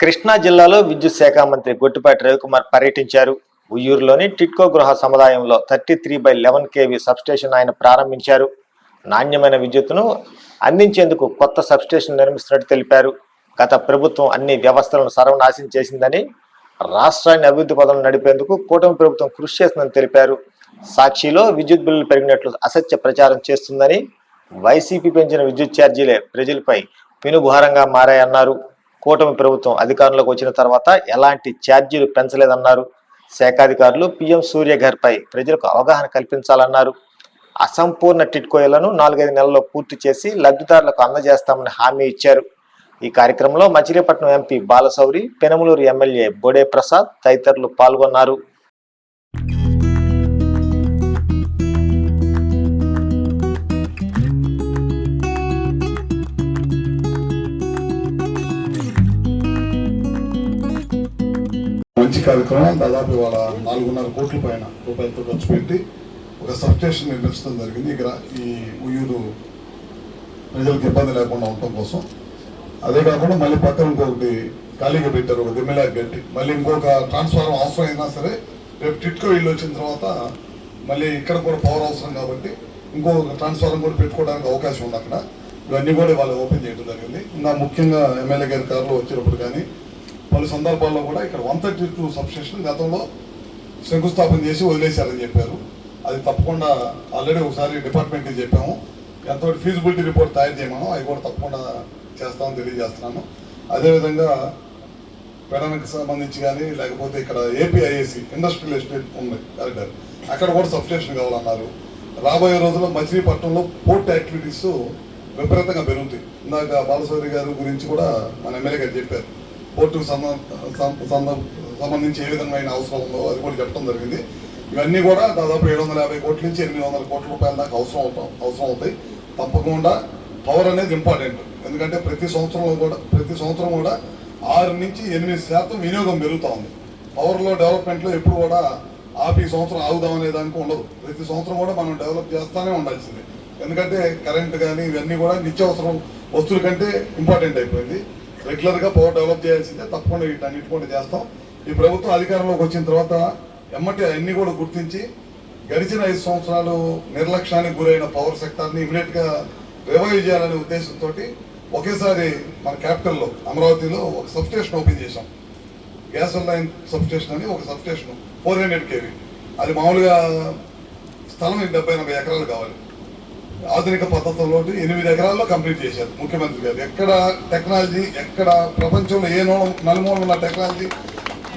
కృష్ణా జిల్లాలో విద్యుత్ శాఖ మంత్రి గొట్టిపాటి రవికుమార్ పర్యటించారు. ఉయ్యూరులోని టిట్కో గృహ సముదాయంలో thirty three by eleven KV substation ఆయన ప్రారంభించారు. నాణ్యమైన విద్యుత్తును అందించేందుకు కొత్త సబ్స్టేషన్ నిర్మిస్తున్నట్టు తెలిపారు. గత ప్రభుత్వం అన్ని వ్యవస్థలను సర్వనాశనం చేసిందని రాష్ట్రాన్ని అభివృద్ధి పదంలో నడిపేందుకు కూటమి ప్రభుత్వం కృషి చేస్తుందని తెలిపారు. సాక్షిలో విద్యుత్ బిల్లులు పెరిగినట్లు అసత్య ప్రచారం చేస్తుందని వైసీపీ పెంచిన విద్యుత్ ఛార్జీలే ప్రజలపై పెనుభారంగా మారాయన్నారు. కూటమి ప్రభుత్వం అధికారంలోకి వచ్చిన తర్వాత ఎలాంటి ఛార్జీలు పెంచలేదన్నారు. శాఖాధికారులు పిఎం సూర్యఘర్ పై ప్రజలకు అవగాహన కల్పించాలన్నారు. అసంపూర్ణ టిట్కోయలను నాలుగైదు నెలల్లో పూర్తి చేసి లబ్ధిదారులకు అందజేస్తామని హామీ ఇచ్చారు. ఈ కార్యక్రమంలో మచిలీపట్నం ఎంపీ బాలశౌరి పెనమలూరు ఎమ్మెల్యే బోడే ప్రసాద్ తదితరులు పాల్గొన్నారు. కార్యక్రమం దాదాపు ఇవాళ నాలుగున్నర కోట్ల పైన రూపాయలతో ఖర్చు పెట్టి ఒక సబ్స్టేషన్ నిర్మించడం జరిగింది. ఇక్కడ ఈ ఉయ్యూరు ప్రజలకు ఇబ్బంది లేకుండా ఉండటం కోసం. అదే కాకుండా మళ్ళీ పక్కన ఇంకొకటి ఖాళీగా పెట్టారు ఒక దిమ్మెలా గట్టి. మళ్ళీ ఇంకొక ట్రాన్స్ఫార్మర్ అవసరం అయినా సరే రేపు టిట్కో ఇల్లు వచ్చిన తర్వాత మళ్ళీ ఇక్కడ కూడా పవర్ అవసరం కాబట్టి ఇంకొక ట్రాన్స్ఫార్మర్ కూడా పెట్టుకోవడానికి అవకాశం ఉంది అక్కడ. ఇవన్నీ కూడా వాళ్ళు ఓపెన్ చేయడం జరిగింది. ఇంకా ముఖ్యంగా ఎమ్మెల్యే గారి కారులో వచ్చినప్పుడు కానీ పలు సందర్భాల్లో కూడా ఇక్కడ వన్ థర్టీ టూ సబ్స్టేషన్ గతంలో శంకుస్థాపన చేసి వదిలేశారని చెప్పారు. అది తప్పకుండా ఆల్రెడీ ఒకసారి డిపార్ట్మెంట్కి చెప్పాము. ఎంతో ఫీజిబిలిటీ రిపోర్ట్ తయారు చేయమను అవి కూడా తప్పకుండా చేస్తామని తెలియజేస్తున్నాను. అదేవిధంగా పెడనకి సంబంధించి కానీ లేకపోతే ఇక్కడ ఏపీఐఏసి ఇండస్ట్రియల్ ఎస్టేట్ ఉంది కారిడార్ అక్కడ కూడా సబ్స్టేషన్ కావాలన్నారు. రాబోయే రోజుల్లో మచిలీపట్నంలో పోర్ట్ యాక్టివిటీస్ విపరీతంగా పెరుగుతాయి. ఇందాక బాలసౌరి గారి గురించి కూడా మన ఎమ్మెల్యే గారు చెప్పారు. పోర్టుకు సంబంధ సంబంధించి ఏ విధమైన అవసరం ఉందో అది కూడా చెప్పడం జరిగింది. ఇవన్నీ కూడా దాదాపు ఏడు వందల యాభై కోట్ల నుంచి ఎనిమిది వందల కోట్ల రూపాయల దాకా అవసరం అవుతాం అవసరం అవుతాయి. తప్పకుండా పవర్ అనేది ఇంపార్టెంట్ ఎందుకంటే ప్రతి సంవత్సరం కూడా ప్రతి సంవత్సరం కూడా ఆరు నుంచి ఎనిమిది శాతం వినియోగం పెరుగుతూ ఉంది. పవర్లో డెవలప్మెంట్లో ఎప్పుడు కూడా ఆపి సంవత్సరం ఆగుదాం అనే దానికి ఉండదు. ప్రతి సంవత్సరం కూడా మనం డెవలప్ చేస్తూనే ఉండాల్సిందే. ఎందుకంటే కరెంట్ కానీ ఇవన్నీ కూడా నిత్యావసరం వస్తువుల కంటే ఇంపార్టెంట్ అయిపోయింది. రెగ్యులర్గా పవర్ డెవలప్ చేయాల్సిందే తప్పకుండా వీటన్నిటి కూడా చేస్తాం. ఈ ప్రభుత్వం అధికారంలోకి వచ్చిన తర్వాత ఎమ్మటి అన్ని కూడా గుర్తించి గడిచిన ఐదు సంవత్సరాలు నిర్లక్ష్యానికి గురైన పవర్ సెక్టార్ని ఇమీడియట్గా రివైవ్ చేయాలనే ఉద్దేశంతో ఒకేసారి మన క్యాపిటల్లో అమరావతిలో ఒక సబ్స్టేషన్ ఓపెన్ చేశాం. గ్యాస్ లైన్ సబ్స్టేషన్ అని ఒక సబ్స్టేషన్ ఫోర్ హండ్రెడ్ కేవీ. అది మామూలుగా స్థలం డెబ్బై ఎనభై ఎకరాలు కావాలి. ఆధునిక పద్ధతుల్లో ఎనిమిది ఎకరాల్లో కంప్లీట్ చేశారు ముఖ్యమంత్రి గారు. ఎక్కడ టెక్నాలజీ ఎక్కడ ప్రపంచంలో ఏ నూల నలుమూల ఉన్న టెక్నాలజీ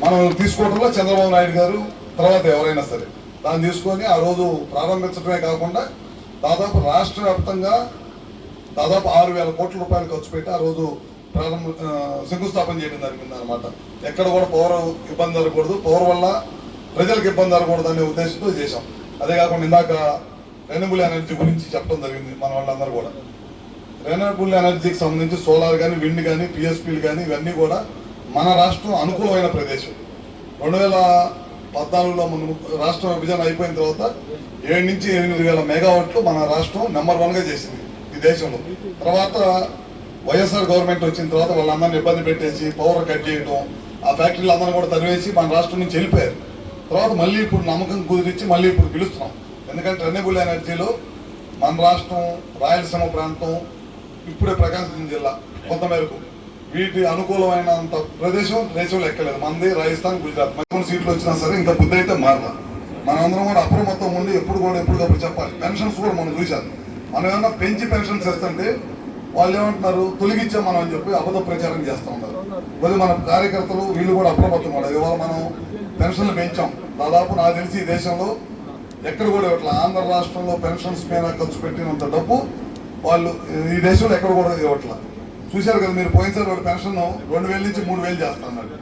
మనం తీసుకోవడంలో చంద్రబాబు నాయుడు గారు తర్వాత ఎవరైనా సరే దాన్ని తీసుకొని ఆ రోజు ప్రారంభించడమే కాకుండా దాదాపు రాష్ట్ర వ్యాప్తంగా దాదాపు ఆరు వేల కోట్ల రూపాయలు ఖర్చు పెట్టి ఆ రోజు ప్రారంభ శంకుస్థాపన చేయడం జరిగింది అనమాట ఎక్కడ కూడా పవర్ ఇబ్బంది జరగకూడదు. పవర్ వల్ల ప్రజలకు ఇబ్బంది జరగకూడదు అనే ఉద్దేశంతో చేశాం. అదే కాకుండా ఇందాక రెన్యూబుల్ ఎనర్జీ గురించి చెప్పడం జరిగింది మన వాళ్ళందరూ కూడా. రెన్యూబుల్ ఎనర్జీకి సంబంధించి సోలార్ కానీ విండ్ కానీ పిఎస్పీలు కానీ ఇవన్నీ కూడా మన రాష్ట్రం అనుకూలమైన ప్రదేశం. రెండు వేల పద్నాలుగులో మన రాష్ట్ర విభజన అయిపోయిన తర్వాత ఏడు నుంచి ఎనిమిది వేల మెగావాట్లు మన రాష్ట్రం నెంబర్ వన్గా చేసింది ఈ దేశంలో. తర్వాత వైఎస్ఆర్ గవర్నమెంట్ వచ్చిన తర్వాత వాళ్ళందరినీ ఇబ్బంది పెట్టేసి పవర్ కట్ చేయడం ఆ ఫ్యాక్టరీలు అందరూ కూడా తరివేసి మన రాష్ట్రం నుంచి వెళ్ళిపోయారు. తర్వాత మళ్ళీ ఇప్పుడు నమ్మకం కుదిరించి మళ్ళీ ఇప్పుడు పిలుస్తున్నాం. ఎందుకంటే రెన్యూబుల్ ఎనర్జీలో మన రాష్ట్రం రాయలసీమ ప్రాంతం ఇప్పుడే ప్రకాశం జిల్లా కొంతమేరకు. వీటి అనుకూలమైనంత ప్రదేశం దేశంలో ఎక్కలేదు మనది రాజస్థాన్ గుజరాత్ మొత్తం సీట్లు వచ్చినా సరే ఇంకా బుద్ధి అయితే మారలా మనందరం కూడా అప్రమత్తం ఉండి ఎప్పుడు కూడా ఎప్పటికప్పుడు చెప్పాలి. పెన్షన్స్ కూడా మనం చూశాను మనం ఏమన్నా పెంచి పెన్షన్స్ ఇస్తుంటే వాళ్ళు ఏమంటున్నారు? తొలగించాం మనం అని చెప్పి అబద్ధ ప్రచారం చేస్తూ ఉన్నారు. మరి మన కార్యకర్తలు వీళ్ళు కూడా అప్రమత్తం కూడా ఇవాళ మనం పెన్షన్లు పెంచాం. దాదాపు నాకు తెలిసి ఈ దేశంలో ఎక్కడ కూడా ఇవ్వట్లా ఆంధ్ర రాష్ట్రంలో పెన్షన్స్ మీద ఖర్చు పెట్టినంత డబ్బు వాళ్ళు ఈ దేశంలో ఎక్కడ కూడా ఇవ్వట్లా. చూశారు కదా మీరు పోయినసారి వాడు పెన్షన్ రెండు వేల నుంచి మూడు వేలు చేస్తాడు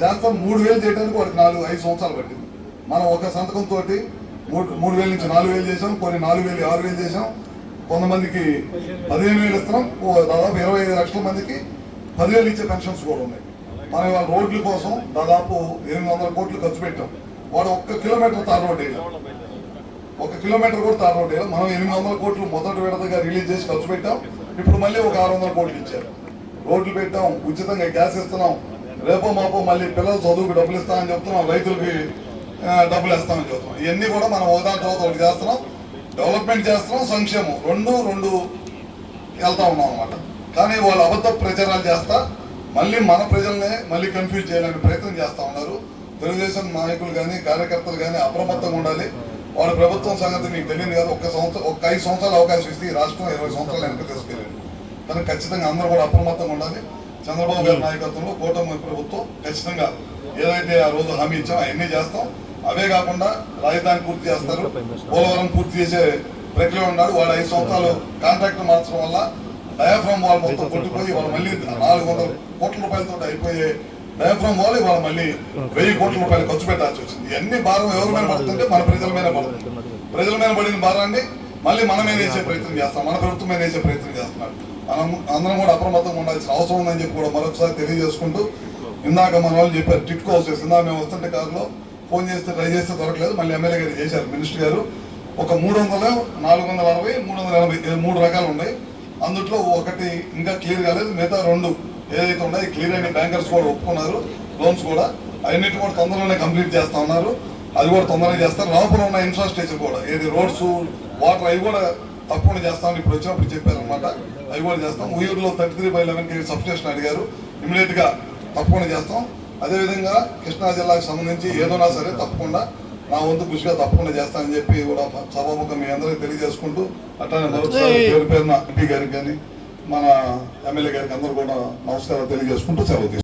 చేస్తాం మూడు వేలు చేయడానికి వాడికి నాలుగు ఐదు సంవత్సరాలు పట్టింది. మనం ఒక సంతకంతో మూడు మూడు వేల నుంచి నాలుగు వేలు చేసాం కొన్ని నాలుగు వేలు ఆరు వేలు చేసాం కొంతమందికి పదిహేను వేలు ఇస్తున్నాం ఓ దాదాపు ఇరవై ఐదు లక్షల మందికి పదివేలు ఇచ్చే పెన్షన్స్ కూడా ఉన్నాయి. మనం ఇవాళ రోడ్ల కోసం దాదాపు ఎనిమిది వందల కోట్లు ఖర్చు పెట్టాం. వాడు ఒక్క కిలోమీటర్ తార్ రోడ్ ఒక కిలోమీటర్ కూడా తార్ రోడ్ మనం ఎనిమిది వందల కోట్లు మొదటి విడతగా రిలీజ్ చేసి ఖర్చు పెట్టాం. ఇప్పుడు మళ్ళీ ఒక ఆరు వందల కోట్లు ఇచ్చారు. రోడ్లు పెట్టాం ఉచితంగా గ్యాస్ ఇస్తున్నాం. రేపో మాపో మళ్ళీ పిల్లలు చదువుకు డబ్బులు ఇస్తామని చెప్తున్నాం రైతులకి డబ్బులు ఇస్తామని చెప్తున్నాం. ఇవన్నీ కూడా మనం ఒకదాని తర్వాత ఒకటి చేస్తున్నాం. డెవలప్మెంట్ చేస్తున్నాం సంక్షేమం రెండు రెండు వెళ్తా ఉన్నాం అనమాట కానీ వాళ్ళు అబద్ధ ప్రచారాలు చేస్తా మళ్ళీ మన ప్రజల్ని మళ్ళీ కన్ఫ్యూజ్ చేయడానికి ప్రయత్నం చేస్తా ఉన్నారు. తెలుగుదేశం నాయకులు కానీ కార్యకర్తలు కానీ అప్రమత్తంగా ఉండాలి. వాళ్ళ ప్రభుత్వం సంగతి మీకు తెలియదు కాదు ఒక్క సంవత్సరం ఒక ఐదు సంవత్సరాలు అవకాశం ఇస్తే ఈ రాష్ట్రం ఇరవై సంవత్సరాలు వెనక తీసుకెళ్ళండి. కానీ ఖచ్చితంగా అందరూ కూడా అప్రమత్తంగా ఉండాలి. చంద్రబాబు గారి నాయకత్వంలో కూటమి ప్రభుత్వం ఖచ్చితంగా ఏదైతే ఆ రోజు హామీ ఇచ్చామో అవన్నీ చేస్తాం. అవే కాకుండా రాజధాని పూర్తి చేస్తారు. పోలవరం పూర్తి చేసే ప్రక్రియ ఉన్నాడు వాళ్ళు ఐదు సంవత్సరాలు కాంట్రాక్ట్ మార్చడం వల్ల డయాఫ్రామ్ వాళ్ళు మొత్తం కొట్టిపోయి వాళ్ళు మళ్ళీ నాలుగు వందల కోట్ల రూపాయలతో అయిపోయే డయాఫ్రామ్ వాల్ వాళ్ళు మళ్ళీ వెయ్యి కోట్ల రూపాయలు ఖర్చు పెట్టాల్సి వచ్చింది. ఇవన్నీ భారం ఎవరి మీద పడుతుంటే మన ప్రజల మీద పడుతుంది. ప్రజల మీద పడిన భారాన్ని మళ్ళీ మనం మీద వేసే ప్రయత్నం చేస్తాం? మన ప్రభుత్వం మీద వేసే ప్రయత్నం చేస్తున్నాడు? మనం అందరం కూడా అప్రమత్తంగా ఉండాల్సిన అవసరం ఉందని చెప్పి కూడా మరొకసారి తెలియజేసుకుంటూ ఇందాక మన వాళ్ళు చెప్పారు టిట్కో హౌసెస్ ఇందాక మేము వస్తుంటే కారులో ఫోన్ చేస్తే ట్రై చేస్తే దొరకలేదు. మళ్ళీ ఎమ్మెల్యే గారు చేశారు మినిస్టర్ గారు. ఒక మూడు వందల నాలుగు వందల అరవై మూడు వందల ఎనభై మూడు రకాలు ఉన్నాయి. అందుట్లో ఒకటి ఇంకా క్లియర్ కాలేదు మిగతా రెండు ఏదైతే ఉన్నాయో క్లియర్ అయిన బ్యాంకర్స్ కూడా ఒప్పుకున్నారు. లోన్స్ కూడా. అవన్నిటి కూడా తొందరలోనే కంప్లీట్ చేస్తా ఉన్నారు. అది కూడా తొందరగా చేస్తారు. లోపల ఉన్న ఇన్ఫ్రాస్ట్రక్చర్ కూడా. ఏది రోడ్స్ వాటర్ అవి కూడా తప్పకుండా చేస్తామని ఇప్పుడు వచ్చినప్పుడు చెప్పారనమాట అవి కూడా చేస్తాం. ఊయూరులో thirty three by eleven KV substation అడిగారు. ఇమీడియట్గా తప్పకుండా చేస్తాం. అదేవిధంగా కృష్ణా జిల్లాకు సంబంధించి ఏదోనా సరే తప్పకుండా నా వంతు కృషిగా తప్పకుండా చేస్తానని చెప్పి కూడా సభాముఖం మీ అందరికీ తెలియజేసుకుంటూ అట్లానే మరొకసారి పేరు పేరున ఎంపీ గారికి కానీ మన ఎమ్మెల్యే గారికి అందరూ కూడా నమస్కారం తెలియజేసుకుంటూ సెలవు